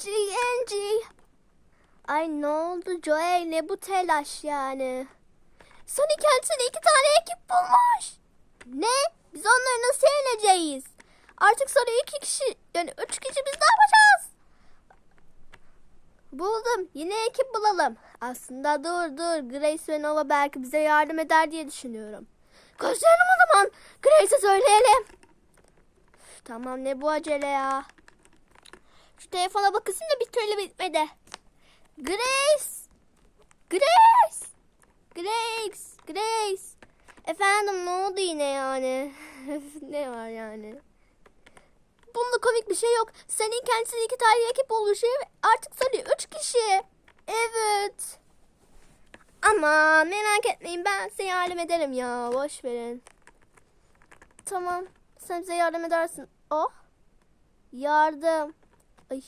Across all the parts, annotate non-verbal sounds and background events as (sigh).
Angie, Angie. Ay ne oldu Joey ne bu telaş yani? Sunny kendisine iki tane ekip bulmuş. Ne? Biz onları nasıl yeneceğiz? Artık sonra iki kişi yani üç kişi biz ne yapacağız? Buldum. Yine ekip bulalım. Aslında dur dur. Grace ve Nova belki bize yardım eder diye düşünüyorum. Koşalım o zaman. Grace'e söyleyelim. Tamam ne bu acele ya. Şu telefona bakısın da bir türlü bitmedi. Grace. Grace. Grace. Grace. Efendim ne oldu yine yani? (laughs) ne var yani? Bunda komik bir şey yok. Senin kendisine iki tane ekip oluşuyor artık sana üç kişi. Evet. Ama merak etmeyin ben size yardım ederim ya. Boş verin. Tamam. Sen bize yardım edersin. Oh. Yardım. Ay.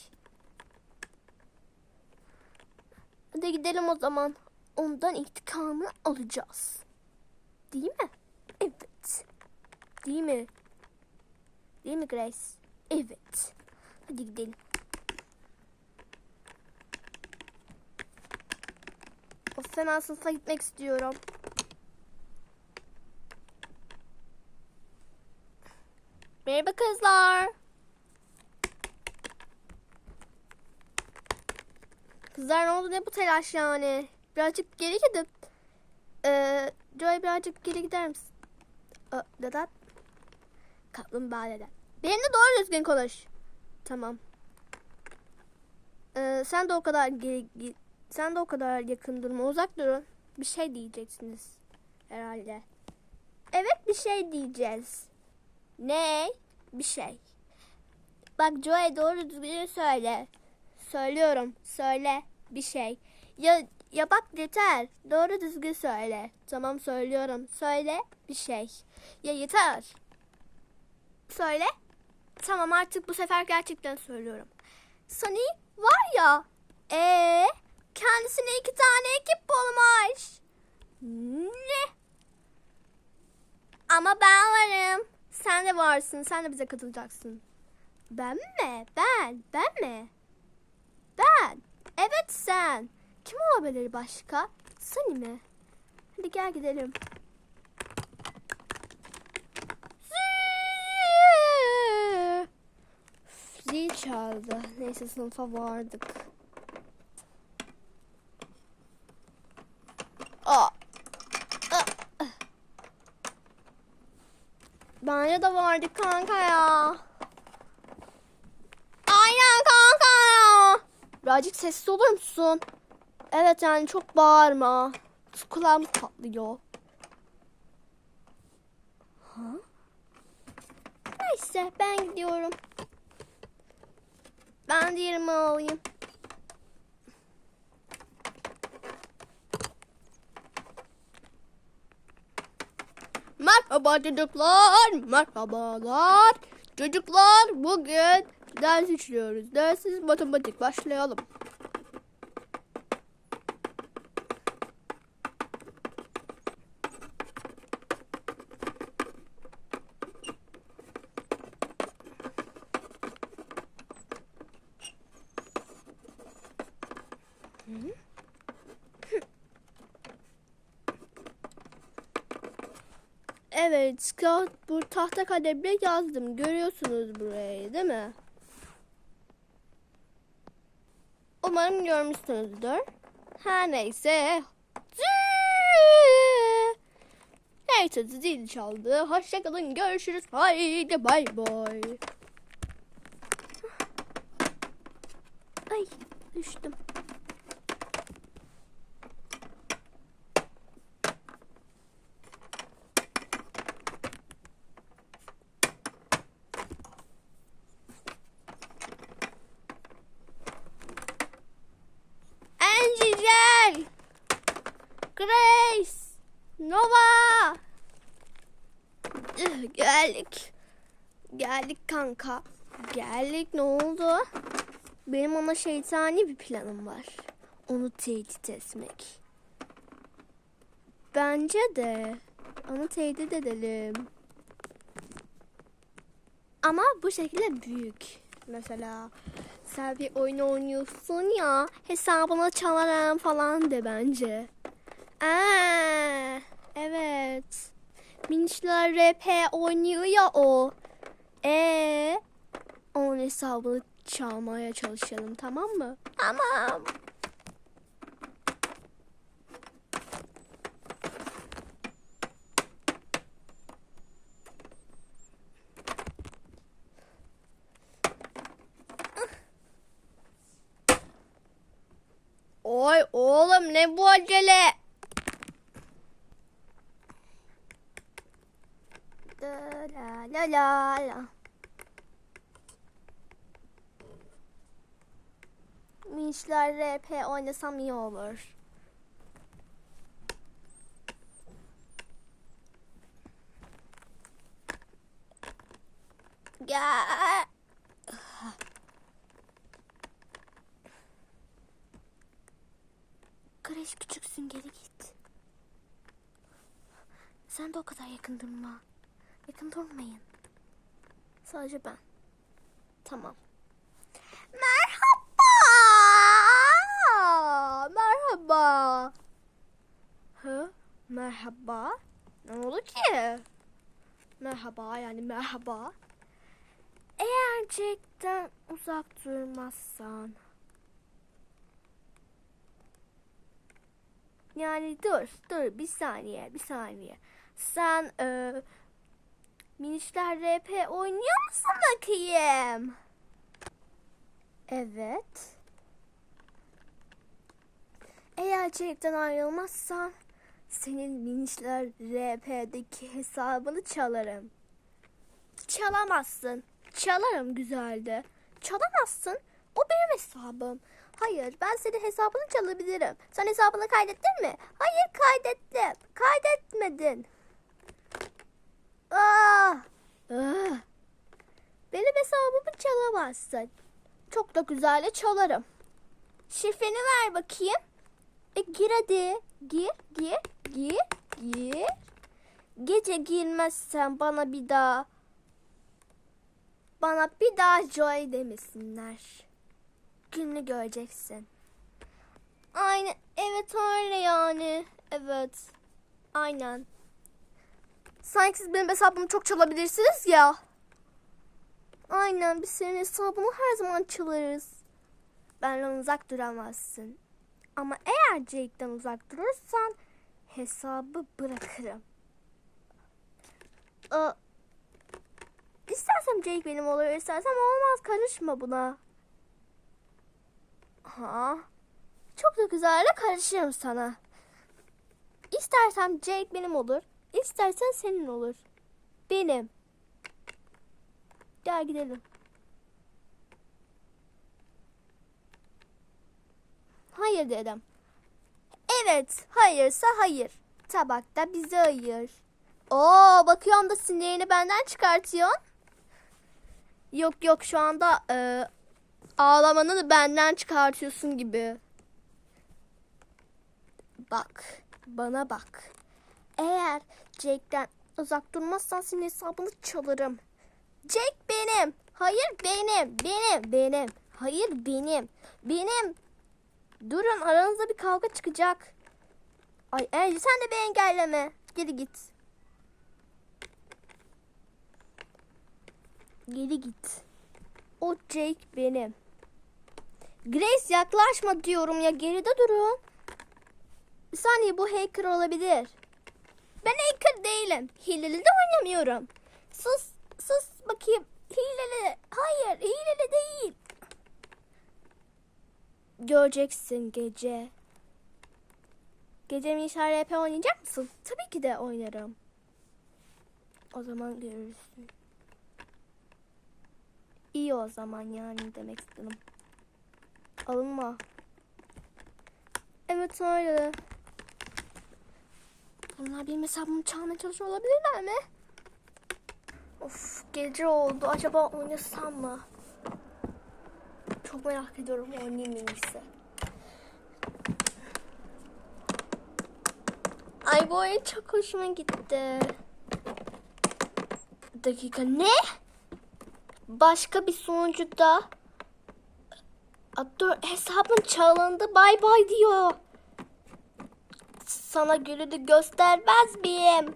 Hadi gidelim o zaman. Ondan intikamını alacağız. Değil mi? Evet. Değil mi? Değil mi Grace? Evet. Hadi gidelim. O fena sınıfa gitmek istiyorum. Merhaba kızlar. Kızlar ne oldu ne bu telaş yani? Birazcık geri gidin. Ee, Joy birazcık geri gider misin? Aa, Neden? Kaplumbağa neden? Benimle doğru düzgün konuş. Tamam. Ee, sen de o kadar geri, sen de o kadar yakın durma. Uzak durun. Bir şey diyeceksiniz herhalde. Evet bir şey diyeceğiz. Ne? Bir şey. Bak Joey doğru düzgün söyle. Söylüyorum. Söyle bir şey. Ya ya bak yeter. Doğru düzgün söyle. Tamam söylüyorum. Söyle bir şey. Ya yeter. Söyle. Tamam artık bu sefer gerçekten söylüyorum. Sunny var ya. Ee, kendisine iki tane ekip bulmuş. Ne? Ama ben varım. Sen de varsın. Sen de bize katılacaksın. Ben mi? Ben. Ben mi? Ben. Kim olabilir başka? Sunny mi? Hadi gel gidelim. Zil. Çaldı. Neyse sınıfa vardık. Aa. Bence de vardık kanka ya. Aynen kanka ya. Birazcık sessiz olur musun? Evet yani çok bağırma. Kulağımız patlıyor. Ha? Neyse ben gidiyorum. Ben de yerimi alayım. Merhaba çocuklar. Merhabalar. Çocuklar bugün ders işliyoruz. Dersiz matematik başlayalım. Evet, bu tahta kalemle yazdım. Görüyorsunuz burayı, değil mi? Umarım görmüşsünüzdür. Her neyse. Neyse zil çaldı. Hoşçakalın. Görüşürüz. Haydi bay bay. Ay düştüm. Angie gel. Grace. Nova. Üh, Geldik. Geldik kanka. Geldik ne oldu? Benim ona şeytani bir planım var. Onu tehdit etmek. Bence de. Onu tehdit edelim. Ama bu şekilde büyük. Mesela sen bir oyun oynuyorsun ya hesabına çalarım falan de bence. Aa, evet. Minişler RP oynuyor ya o. E onun hesabını çalmaya çalışalım tamam mı? Tamam. Oy oğlum ne bu acele? La la la la. Minçler RP oynasam iyi olur. Gel. Kreş küçüksün geri git. Sen de o kadar yakın durma. Yakın durmayın. Sadece ben. Tamam. Merhaba. Merhaba. Hı? Merhaba. Ne oldu ki? Merhaba yani merhaba. Eğer Jack'ten uzak durmazsan. Yani dur, dur bir saniye, bir saniye. Sen e, minişler RP oynuyor musun bakayım? Evet. Eğer Jack'ten ayrılmazsan senin minişler RP'deki hesabını çalarım. Çalamazsın. Çalarım güzeldi. Çalamazsın. O benim hesabım. Hayır ben senin hesabını çalabilirim. Sen hesabını kaydettin mi? Hayır kaydettim. Kaydetmedin. Ah! Ah! Benim hesabımı çalamazsın. Çok da güzel çalarım. Şifreni ver bakayım. E gir hadi. Gir, gir, gir, gir. Gece girmezsen bana bir daha bana bir daha Joy demesinler. Gününü göreceksin. Aynen. Evet öyle yani. Evet. Aynen. Sanki siz benim hesabımı çok çalabilirsiniz ya. Aynen biz senin hesabını her zaman çalarız. Benden uzak duramazsın. Ama eğer Jake'den uzak durursan hesabı bırakırım. Aa, istersem Jake benim olur, istersem olmaz. Karışma buna. Ha, çok da güzel karışırım sana. İstersem Jake benim olur, istersen senin olur. Benim. Gel gidelim. Hayır dedim. Evet, hayırsa hayır. Tabakta bizi ayır. Oo, bakıyorum da sinirini benden çıkartıyorsun. Yok yok şu anda e, ağlamanı da benden çıkartıyorsun gibi. Bak, bana bak. Eğer Jake'den uzak durmazsan senin hesabını çalarım. Jake benim. Hayır benim. Benim. Benim. Hayır benim. Benim. Durun aranızda bir kavga çıkacak. Ay Ece sen de bir engelleme. Geri git. Geri git. O Jake benim. Grace yaklaşma diyorum ya geride durun. Bir saniye bu hacker olabilir. Ben hacker değilim. Hileli de oynamıyorum. Sus sus bakayım. Hileli. Hayır hileli değil. Göreceksin gece. Gece Minişar RP oynayacak mısın? Tabii ki de oynarım. O zaman görürsün. İyi o zaman yani demek istedim. Alınma. Evet öyle. Bunlar benim hesabımı çalmaya çalışıyor olabilirler mi? Of gece oldu. Acaba oynasam mı? Çok merak ediyorum oynayayım en iyisi. Ay bu oyun çok hoşuma gitti. Bir dakika ne? başka bir sunucuda dur hesabın çalındı bay bay diyor. Sana gülünü göstermez miyim?